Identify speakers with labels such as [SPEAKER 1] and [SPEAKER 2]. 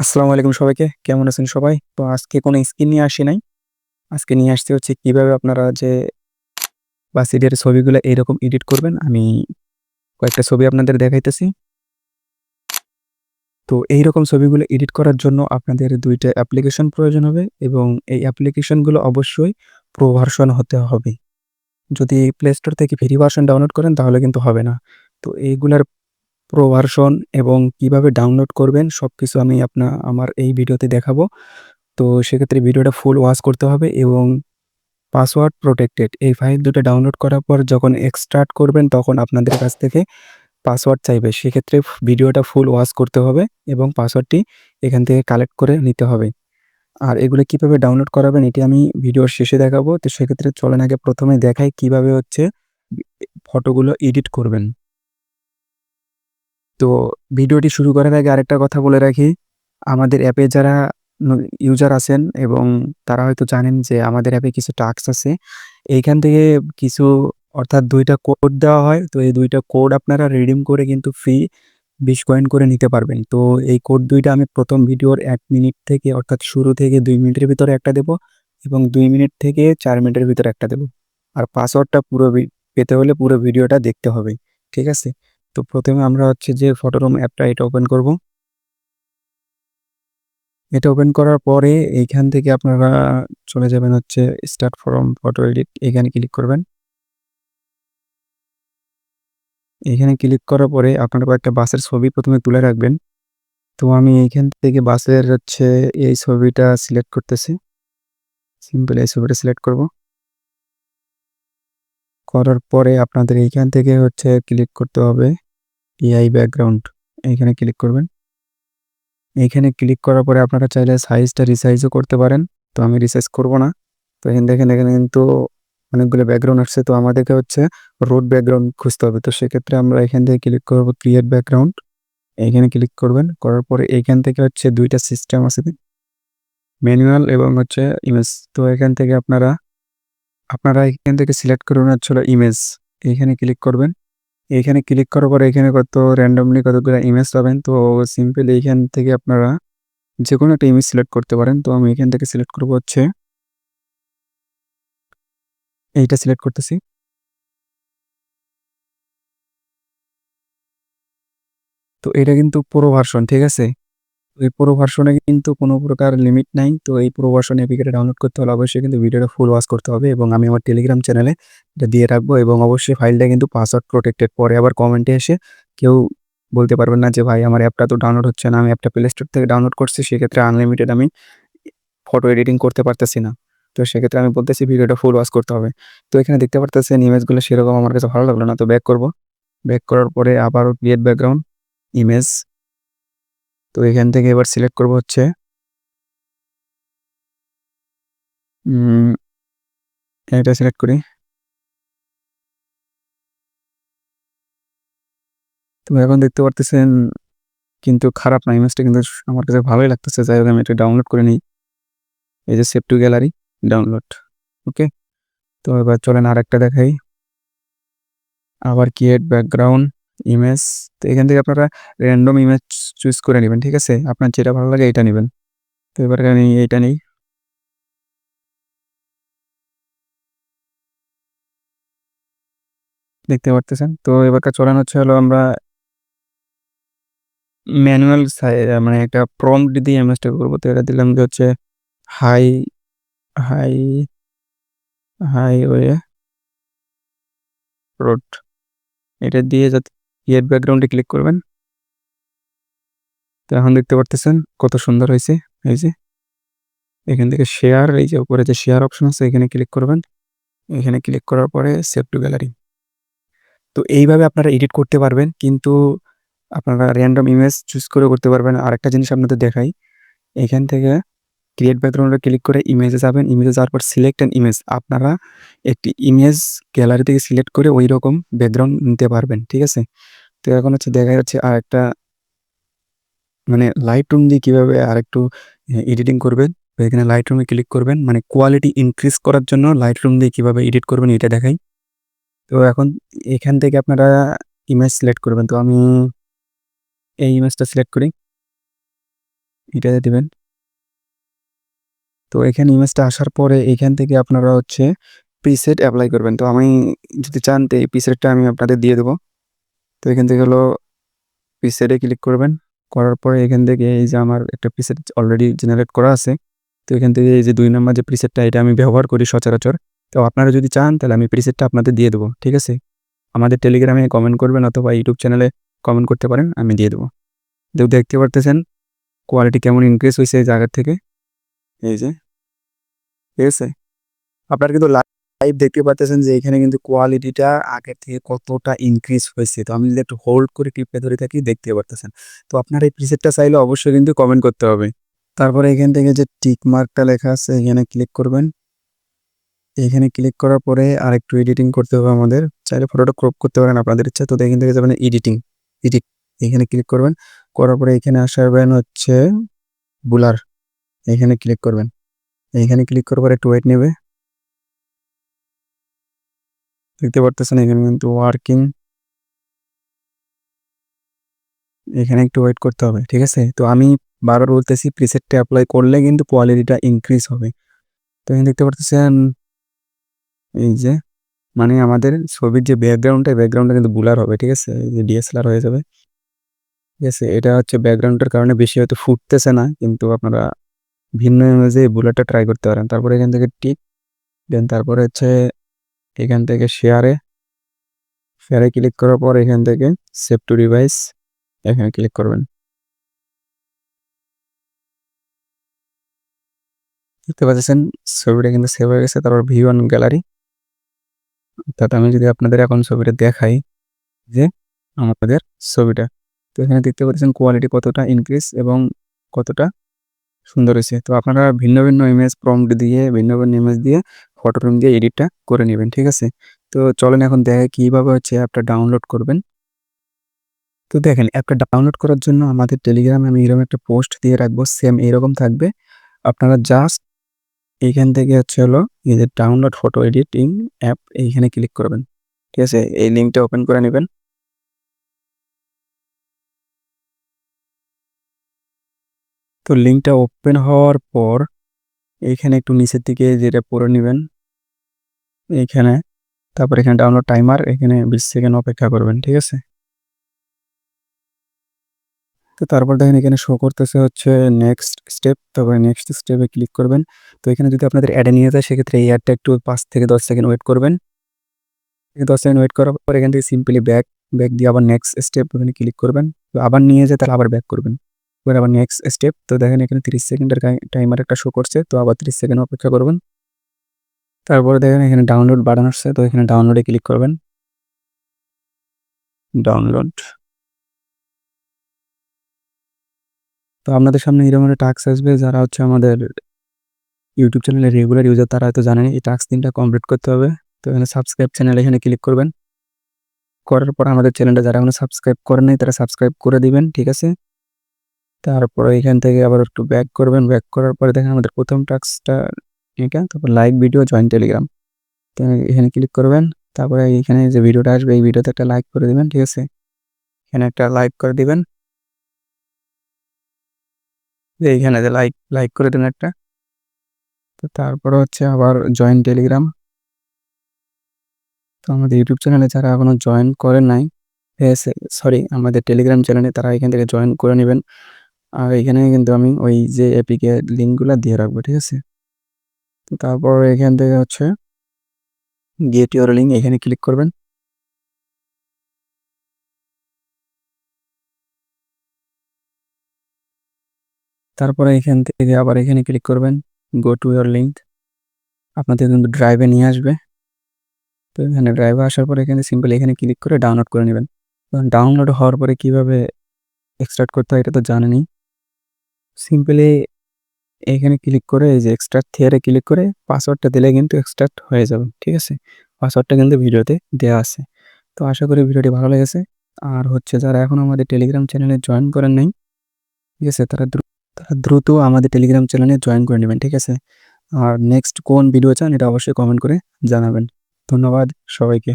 [SPEAKER 1] আসসালামু আলাইকুম সবাইকে। কেমন আছেন সবাই? তো আজকে কোনো স্কিন নিয়ে আসি নাই। আজকে নিয়ে আসছি হচ্ছে কীভাবে আপনারা যে বাসিডের ছবিগুলা এরকম এডিট করবেন। আমি কয়েকটা ছবি আপনাদের দেখাইতেছি। তো এইরকম ছবিগুলো এডিট করার জন্য আপনাদের দুইটা অ্যাপ্লিকেশন প্রয়োজন হবে এবং এই অ্যাপ্লিকেশনগুলো অবশ্যই প্রো ভার্সন হতে হবে। যদি প্লে স্টোর থেকে ফ্রি ভার্সন ডাউনলোড করেন তাহলে কিন্তু হবে না। তো এইগুলার প্রো ভার্সন এবং কীভাবে ডাউনলোড করবেন সবকিছু আমি আপনা, আমার এই ভিডিওতে দেখাবো। তো সেক্ষেত্রে ভিডিওটা ফুল ওয়াচ করতে হবে এবং পাসওয়ার্ড প্রটেক্টেড এই ফাইল দুটো ডাউনলোড করার পর যখন এক্সট্রাক্ট করবেন তখন আপনাদের কাছ থেকে পাসওয়ার্ড চাইবে। সেক্ষেত্রে ভিডিওটা ফুল ওয়াচ করতে হবে এবং পাসওয়ার্ডটি এখান থেকে কালেক্ট করে নিতে হবে। আর এগুলো কীভাবে ডাউনলোড করাবেন এটি আমি ভিডিওর শেষে দেখাবো। তো সেক্ষেত্রে চলেন আগে প্রথমে দেখাই কীভাবে হচ্ছে ফটোগুলো এডিট করবেন। তো ভিডিওটি শুরু করার আগে আরেকটা কথা বলে রাখি। আমাদের অ্যাপে যারা ইউজার আছেন এবং তারা হয়তো জানেন যে আমাদের অ্যাপে কিছু টাস্ক আছে। এইখান থেকে কিছু, অর্থাৎ দুইটা কোড দেওয়া হয়। তো এই দুইটা কোড আপনারা রিডিম করে কিন্তু ফ্রি ২০ কয়েন করে নিতে পারবেন। তো এই কোড দুইটা আমি প্রথম ভিডিওর এক মিনিট থেকে, অর্থাৎ শুরু থেকে দুই মিনিটের ভিতরে একটা দেবো এবং দুই মিনিট থেকে চার মিনিটের ভিতরে একটা দেবো। আর পাসওয়ার্ডটা পুরো পেতে হলে পুরো ভিডিওটা দেখতে হবে। ঠিক আছে? তো প্রথমে আমরা হচ্ছে যে ফটোরুম অ্যাপটা এটা ওপেন করব। এটা ওপেন করার পরে এইখান থেকে আপনারা চলে যাবেন হচ্ছে স্টার্ট ফ্রম ফটো এডিট এখানে ক্লিক করবেন। এখানে ক্লিক করার পরে আপনারা কয়েকটা বাসের ছবি প্রথমে তুলে রাখবেন। তো আমি এইখান থেকে বাসের হচ্ছে এই ছবিটা সিলেক্ট করতেছি। সিম্পল এই ছবিটা সিলেক্ট করব। করার পরে আপনাদের এইখান থেকে হচ্ছে ক্লিক করতে হবে এআই ব্যাকগ্রাউন্ড এইখানে ক্লিক করবেন। এইখানে ক্লিক করার পরে আপনারা চাইলে সাইজটা রিসাইজও করতে পারেন। তো আমি রিসাইজ করব না। তো এখানে দেখেন এখানে কিন্তু অনেকগুলো ব্যাকগ্রাউন্ড আসছে। তো আমাদেরকে হচ্ছে রোড ব্যাকগ্রাউন্ড খুঁজতে হবে। তো সেক্ষেত্রে আমরা এখান থেকে ক্লিক করব ক্রিয়েট ব্যাকগ্রাউন্ড। এইখানে ক্লিক করবেন। করার পরে এইখান থেকে হচ্ছে দুইটা সিস্টেম আছে। ম্যানুয়াল এবং হচ্ছে ইমেজ। তো এখান থেকে আপনারা আপনারা এখান থেকে সিলেক্ট করবেন হচ্ছে হলো ইমেজ। এইখানে ক্লিক করবেন। এইখানে ক্লিক করার পরে এখানে কত randomly কতগুলো ইমেজ পাবেন। তো সিম্পল এইখান থেকে আপনারা যে কোনো একটা ইমেজ সিলেক্ট করতে পারেন। তো আমি এখান থেকে সিলেক্ট করব হচ্ছে এইটা সিলেক্ট করতেছি। তো এটা কিন্তু প্রো ভার্সন, ঠিক আছে? এই প্রো ভার্সনে কিন্তু কোনো প্রকার লিমিট নাই। তো এই প্রো ভার্সন এপিকেটা ডাউনলোড করতে হলে অবশ্যই কিন্তু ভিডিওটা ফুল ওয়াচ করতে হবে এবং আমি আমার টেলিগ্রাম চ্যানেলে এটা দিয়ে রাখব এবং অবশ্যই ফাইলটা কিন্তু পাসওয়ার্ড প্রোটেক্টেড পরে আবার কমেন্টে এসে কেউ বলতে পারবেন না যে ভাই আমার অ্যাপটা তো ডাউনলোড হচ্ছে না। আমি অ্যাপটা প্লে স্টোর থেকে ডাউনলোড করছি। সেক্ষেত্রে আনলিমিটেড আমি ফটো এডিটিং করতে পারতেছি না। তো সেক্ষেত্রে আমি বলতেছি ভিডিওটা ফুল ওয়াচ করতে হবে। তো এখানে দেখতে পারতেছেন ইমেজগুলো সেরকম আমার কাছে ভালো লাগল না। তো ব্যাক করব। ব্যাক করার পরে আবারও ক্রিয়েট ব্যাকগ্রাউন্ড, ইমেজ। তো এখান থেকে এবার সিলেক্ট করব হচ্ছে এটা সিলেক্ট করি। তো এখন দেখতে পারতেছেন কিন্তু খারাপ না ইমেজটা কিন্তু আমার কাছে ভালোই লাগতেছে। যাই হোক আমি এটা ডাউনলোড করে নিই। এই যে save to gallery download. Okay? তো এবার চলেন আরেকটা দেখাই। আবার ক্রিয়েট ব্যাকগ্রাউন্ড, ইমেজ। তো এখান থেকে আপনারা র‍্যান্ডম ইমেজ চুজ করে নিবেন। ঠিক আছে? আপনার যেটা ভালো লাগে এটা নিবেন। তো এবার আমি এইটা নেই। দেখতে পারতেছেন। তো এবার চলেন হচ্ছে হলো আমরা ম্যানুয়াল মানে একটা প্রম্পট দিয়ে ইমেজটা করব। তো এটা দিলাম যে হচ্ছে হাই হাই হাইওয়ে রোড। এটা দিয়ে যাতে ক্রিয়েট ব্যাকগ্রাউন্ডে ক্লিক করবেন। তো এখন দেখতে পারতেছেন কত সুন্দর হয়েছে এই যে। এখান থেকে শেয়ার এই যে উপরে যে শেয়ার অপশন আছে, এখানে ক্লিক করবেন। এখানে ক্লিক করার পরে সেভ টু গ্যালারি। তো এইভাবে আপনারা এডিট করতে পারবেন। কিন্তু আপনারা র‍্যান্ডম ইমেজ চুজ করে করতে পারবেন। আরেকটা জিনিস আপনাদের দেখাই। এখান থেকে ক্রিয়েট ব্যাকগ্রাউন্ডে ক্লিক করে ইমেজে যাবেন। ইমেজে যাওয়ার পর সিলেক্ট অ্যান ইমেজ। আপনারা একটি ইমেজ গ্যালারি থেকে সিলেক্ট করে ওই রকম ব্যাকগ্রাউন্ড নিতে পারবেন। ঠিক আছে? তো এখন হচ্ছে দেখা যাচ্ছে আর একটা মানে লাইট রুম দিয়ে কীভাবে আরেকটু, এ এডিটিং করবেন। তো এখানে লাইট রুমে ক্লিক করবেন। মানে কোয়ালিটি ইনক্রিজ করার জন্য লাইট রুম দিয়ে কীভাবে এডিট করবেন এটা দেখাই। তো এখন এখান থেকে আপনারা ইমেজ সিলেক্ট করবেন। তো আমি এই ইমেজটা সিলেক্ট করি। এটাতে দিবেন তো এখানে ইমেজটা আসার পরে এখান থেকে আপনারা হচ্ছে প্রিসেট অ্যাপ্লাই করবেন তো আমি যদি চান তো এই প্রিসেটটা আমি আপনাদের দিয়ে দেবো তো এখান থেকে হলো প্রিসেটে ক্লিক করবেন। করার পরে এখান থেকে এই যে আমার একটা প্রিসেট অলরেডি জেনারেট করা আছে, তো এখান থেকে এই যে দুই নম্বর যে প্রিসেটটা এটা আমি ব্যবহার করি সচরাচর। তো আপনারা যদি চান, তাহলে আমি প্রিসেটটা আপনাদের দিয়ে দেবো, ঠিক আছে? আমাদের টেলিগ্রামে কমেন্ট করবেন অথবা ইউটিউব চ্যানেলে কমেন্ট করতে পারেন, আমি দিয়ে দেবো। তো দেখতে পারতেছেন কোয়ালিটি কেমন ইনক্রিজ হয়েছে এই জায়গার থেকে? এই যে, ঠিক আছে? আপনারা কিন্তু লাইভ দেখতে পাচ্ছেন যে এখানে কিন্তু কোয়ালিটিটা আগের থেকে কতটা ইনক্রিজ হয়েছে। তো আমি যদি একটু হোল্ড করে টিপে ধরে থাকি, দেখতে পারতেছেন। তো আপনার এই প্রিসেটটা চাইলে অবশ্যই কিন্তু কমেন্ট করতে হবে। তারপরে এখান থেকে যে টিক মার্কটা লেখা আছে, এখানে ক্লিক করবেন। এখানে ক্লিক করার পরে আর একটু এডিটিং করতে হবে আমাদের। চাইলে ফটোটা ক্রপ করতে পারেন আপনাদের ইচ্ছা। তো এখান থেকে যাবেন এডিটিং এডিট এখানে ক্লিক করবেন। করার পরে এখানে আসবেন হচ্ছে বুলার এখানে ক্লিক করবেন। এখানে ক্লিক করার পরে একটু ওয়েট নেবে। দেখতে পারতেছেন, এখানে কিন্তু ওয়ার্কিং এখানে একটু ওয়েট করতে হবে, ঠিক আছে? তো আমি বারবার বলতেছি প্রিসেটটা অ্যাপ্লাই করলে কিন্তু কোয়ালিটিটা ইনক্রিজ হবে। তো এখানে দেখতে পারতেছেন, এই যে মানে আমাদের ছবির যে ব্যাকগ্রাউন্ডটা ব্যাকগ্রাউন্ডটা কিন্তু বুলার হবে, ঠিক আছে? যে ডিএসএলআর হয়ে যাবে। ঠিক আছে? এটা হচ্ছে ব্যাকগ্রাউন্ডের কারণে বেশি হয়তো ফুটতেছে না, কিন্তু আপনারা ভিন্ন ইমেজে বুলারটা ট্রাই করতে পারেন। তারপরে এখান থেকে টিক দেন তারপরে হচ্ছে এখান থেকে শেয়ারে শেয়ারে ক্লিক করার পর এখান থেকে সেভ টু ডিভাইস এখানে ক্লিক করবেন। দেখতে পাচ্ছেন, ছবিটা কিন্তু সেভ হয়ে গেছে, তারপর ভিউ অন গ্যালারি অর্থাৎ আমি যদি আপনাদের এখন ছবিটা দেখাই যে আমাদের ছবিটা, তো এখানে দেখতে পাচ্ছেন কোয়ালিটি কতটা ইনক্রিজ এবং কতটা সুন্দর হয়েছে। তো আপনারা ভিন্ন ভিন্ন ইমেজ প্রম্পট দিয়ে, ভিন্ন ভিন্ন ইমেজ দিয়ে ফটো ফ্রেম দিয়ে এডিটটা করে নেবেন, ঠিক আছে? তো চলেন এখন দেখে কীভাবে হচ্ছে অ্যাপটা ডাউনলোড করবেন। তো দেখেন অ্যাপটা ডাউনলোড করার জন্য আমাদের টেলিগ্রামে আমি এরকম একটা পোস্ট দিয়ে রাখব সেম এরকম থাকবে। আপনারা জাস্ট এইখান থেকে হচ্ছে হলো এই যে ডাউনলোড ফটো এডিটিং অ্যাপ এইখানে ক্লিক করবেন, ঠিক আছে? এই লিঙ্কটা ওপেন করে নেবেন। তো লিঙ্কটা ওপেন হওয়ার পর এইখানে একটু নিচের দিকে যেটা পরে নেবেন, এইখানে, তারপর এখানে ডাউনলোড টাইমার এখানে বিশ সেকেন্ড অপেক্ষা করবেন, ঠিক আছে? তো তারপর দেখেন এখানে শো করতেছে হচ্ছে নেক্সট স্টেপ তারপরে নেক্সট স্টেপে ক্লিক করবেন। তো এখানে যদি আপনাদের অ্যাডে নিয়ে যায়, সেক্ষেত্রে এই অ্যাডটা একটু পাঁচ থেকে দশ সেকেন্ড ওয়েট করবেন। দশ সেকেন্ড ওয়েট করার পর এখান থেকে সিম্পলি ব্যাক ব্যাক দিয়ে আবার নেক্সট স্টেপ ওখানে ক্লিক করবেন। আবার নিয়ে যায় তাহলে আবার ব্যাক করবেন। এবার আবার নেক্সট স্টেপ তো দেখেন এখানে তিরিশ সেকেন্ডের টাইমার একটা শো করছে, তো আবার তিরিশ সেকেন্ড অপেক্ষা করবেন। তারপরে দেখেন এখানে ডাউনলোড বাটন আসছে, তো এখানে ডাউনলোডে ক্লিক করবেন। ডাউনলোড তো আপনাদের সামনে এরকম একটা টাস্ক আসবে, যারা হচ্ছে আমাদের ইউটিউব চ্যানেলের রেগুলার ইউজার তারা হয়তো জানেন, এই টাস্ক তিনটা কমপ্লিট করতে হবে। তো এখানে সাবস্ক্রাইব চ্যানেল এখানে ক্লিক করবেন। করার পর আমাদের চ্যানেলটা যারা এখনও সাবস্ক্রাইব করেন নাই, তারা সাবস্ক্রাইব করে দিবেন, ঠিক আছে? তারপরে এখান থেকে আবার একটু ব্যাক করবেন। ব্যাক করার পরে দেখেন আমাদের প্রথম টাস্কটা এটা, তারপর লাইক ভিডিও জয়েন টেলিগ্রাম তো এখানে ক্লিক করবেন, তারপরে এখানে যে ভিডিওটা আসবে, এই ভিডিওতে একটা লাইক করে দিবেন, ঠিক আছে? এখানে একটা লাইক করে দিবেন। যে এইখানে যে লাইক লাইক করে দেবেন একটা। তো তারপরে হচ্ছে আবার জয়েন টেলিগ্রাম তো আমাদের ইউটিউব চ্যানেলে যারা এখনও জয়েন করেন নাই, ঠিক আছে? সরি আমাদের টেলিগ্রাম চ্যানেলে তারা এখান থেকে জয়েন করে নেবেন। আর এখানে কিন্তু আমি ওই যে এপিকে লিঙ্কগুলো দিয়ে রাখব, ঠিক আছে? তারপর এখান থেকে হচ্ছে গেট ইউর লিঙ্ক এখানে ক্লিক করবেন। তারপরে এখান থেকে আবার এখানে ক্লিক করবেন গো টু ইউর লিঙ্ক আপনাদের কিন্তু ড্রাইভে নিয়ে আসবে। তো এখানে ড্রাইভে আসার পরে এখানে সিম্পল এখানে ক্লিক করে ডাউনলোড করে নেবেন। ডাউনলোড হওয়ার পরে কীভাবে এক্সট্রাক্ট করতে হয় এটা তো জানেনই। সিম্পলি এখানে ক্লিক করে এই যে এক্সট্রাক্ট থিয়ারে ক্লিক করে পাসওয়ার্ডটা দিলে কিন্তু এক্সট্রাক্ট হয়ে যাবে, ঠিক আছে? পাসওয়ার্ডটা কিন্তু ভিডিওতে দেওয়া আছে। তো আশা করি ভিডিওটি ভালো লেগেছে। আর হচ্ছে যারা এখন আমাদের টেলিগ্রাম চ্যানেলে জয়েন করেন নাই, ঠিক আছে? তারা তারা দ্রুত আমাদের টেলিগ্রাম চ্যানেলে জয়েন করে নেবেন, ঠিক আছে? আর নেক্সট কোন ভিডিও চান, এটা অবশ্যই কমেন্ট করে জানাবেন। ধন্যবাদ সবাইকে।